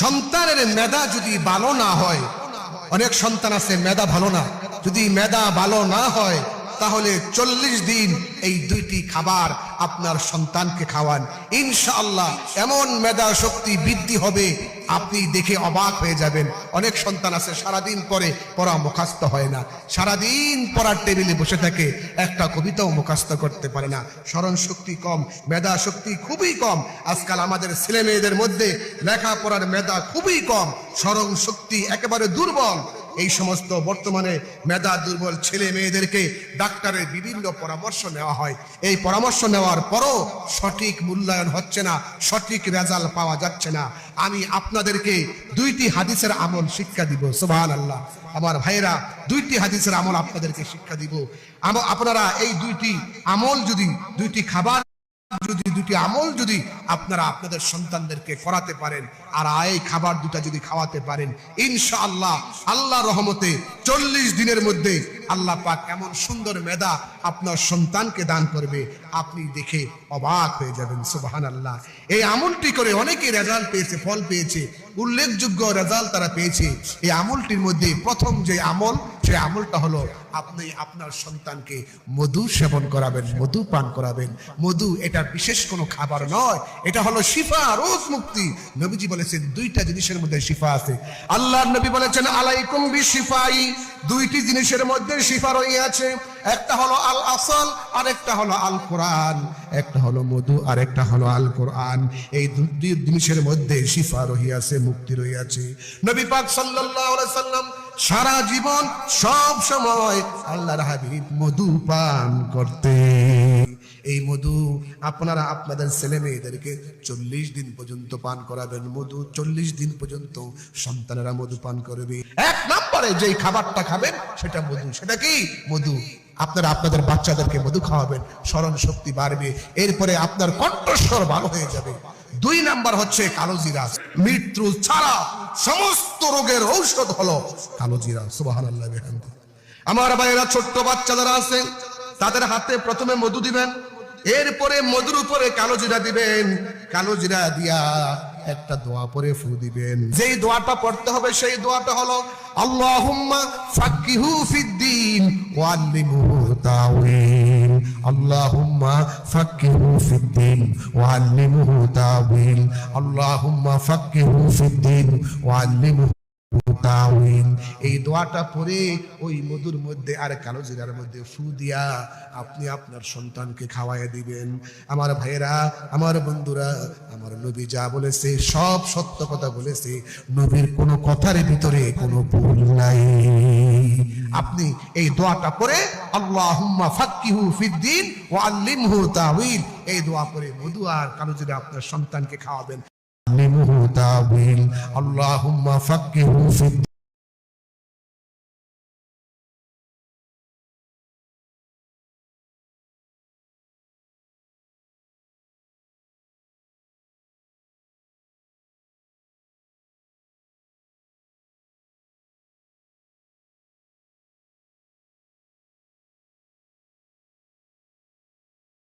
সন্তানের মেধা যদি ভালো না হয়, অনেক সন্তান আছে, মেধা ভালো না। যদি মেধা ভালো না হয় তাহলে চল্লিশ দিন এই দুইটি খাবার আপনার সন্তানকে খাওয়ান। ইনশাআল্লাহ এমন মেধা শক্তি বৃদ্ধি হবে, আপনি দেখে অবাক হয়ে যাবেন। অনেক সন্তান আছে, সারাদিন পরে পড়া মুখাস্ত হয় না। সারাদিন পড়ার টেবিলে বসে থাকে, একটা কবিতাও মুখাস্ত করতে পারে না। স্মরণ শক্তি কম মেধা শক্তি খুবই কম। আজকাল আমাদের ছেলে মেয়েদের মধ্যে লেখাপড়ার মেধা খুবই কম। স্মরণ শক্তি একেবারে দুর্বল। এই সমস্ত বর্তমানে মেধা, দুর্বল ছেলে মেয়েদেরকে ডাক্তারের বিভিন্ন পরামর্শ নেওয়া হয়। এই পরামর্শ নেওয়ার পরও সঠিক মূল্যায়ন হচ্ছে না, সঠিক রেজাল্ট পাওয়া যাচ্ছে না। আমি আপনাদেরকে দুইটি হাদিসের আমল শিক্ষা দিব সুবহান আল্লাহ আমার ভাইরা দুইটি হাদিসের আমল আপনাদেরকে শিক্ষা দিব। আপনারা এই দুইটি আমল যদি, দুইটি খাবার যদি দুটি আমল যদি আপনারা আপনাদের সন্তানদেরকে করাতে পারেন, আর এই খাবার দুটা যদি খাওয়াতে পারেন, ইনশাআল্লাহ আল্লাহ রহমতে চল্লিশ দিনের মধ্যে আল্লাহ পাক এমন সুন্দর মেধা আপনার সন্তানকে দান করবে, আপনি দেখে অবাক হয়ে যাবেন সুবাহান আল্লাহ এই আমলটি করে অনেকে রেজাল্ট পেয়েছে, ফল পেয়েছে, উল্লেখযোগ্য রেজাল্ট তারা পেয়েছে। এই আমলটির মধ্যে প্রথম যে আমল সে আমলটা হলো, আপনি আপনার সন্তানকে মধু সেবন করাবেন, মধু পান করাবেন। মধু এটা বিশেষ কোনো খাবার নয়, এটা হলো শিফা রোজ মুক্তি। নবীজি বলেছেন, দুইটা জিনিসের মধ্যে শিফা আছে। আল্লাহ নবী বলেছেন, আলাইকুম বিশিফাই। দুইটি জিনিসের মধ্যে শিফা রইয়াছে একটা হলো আল আসল আর একটা হলো আল কোরআন একটা হলো মধু আর একটা হলো আল কোরআন এই দুই জিনিসের মধ্যে শিফা রহিয়াছে, মুক্তি রহিয়াছে। নবী পাক সাল্লাল্লাহু আলাইহি সাল্লাম সারা জীবন সব সময় আল্লাহর হাবিব মধু পান করতে। এই মধু আপনারা আপনাদের ছেলে মেয়েদেরকে চল্লিশ দিন পর্যন্ত পান করাবেন। মধু চল্লিশ দিন পর্যন্ত সন্তানেরা মধু পান করবে। এক নম্বরে যেই খাবারটা খাবেন, সেটা মধু। সেটা কি? মধু। আপনারা আপনাদের বাচ্চাদেরকে মধু খাওয়াবেন, স্মরণ শক্তি বাড়বে, এরপরে আপনার কণ্ঠস্বর ভালো হয়ে যাবে। দুই নাম্বার হচ্ছে কালো জিরা মৃত্যু ছাড়া সমস্ত রোগের ঔষধ হলো কালো জিরা সুবাহান আল্লাহ আমার ভাইয়েরা, ছোট্ট বাচ্চা যারা আছেন তাদের হাতে প্রথমে মধু দিবেন, এরপরে মধুর উপরে কালো জিরা দিবেন। কালো জিরা দিয়া একটা দোয়া পরে ফু দিবেন। যেই দোয়াটা পড়তে হবে, সেই দোয়াটা হলো, আল্লাহুম্মা ফাক্কিহু ফিদ্দিন ওয়াল্লিমুহু তাওয়িল আল্লাহুম্মা এই দোয়াটা ওই মধুর মধ্যে আর কালো জিরার মধ্যে ফু দিয়া আপনি আপনার সন্তানকে খাওয়াই দিবেন। আমার ভাইয়েরা, আমার বন্ধুরা, আমার নবী যা বলেছে, সব সত্য কথা বলেছে। নবীর কোনো কথার ভিতরে কোনো ভুল নাই। আপনি এই দোয়াটা পরে আল্লাহুম্মা ফাক্কিহু ফিদ্দিন ও আল্লিমহু তাহইল এই দোয়া করে মধু আর কালো যদি আপনার সন্তানকে খাওয়াবেন। আল্লিমহু তাহইল আল্লাহুম্মা ফাক্কিহু ফিদ্দিন।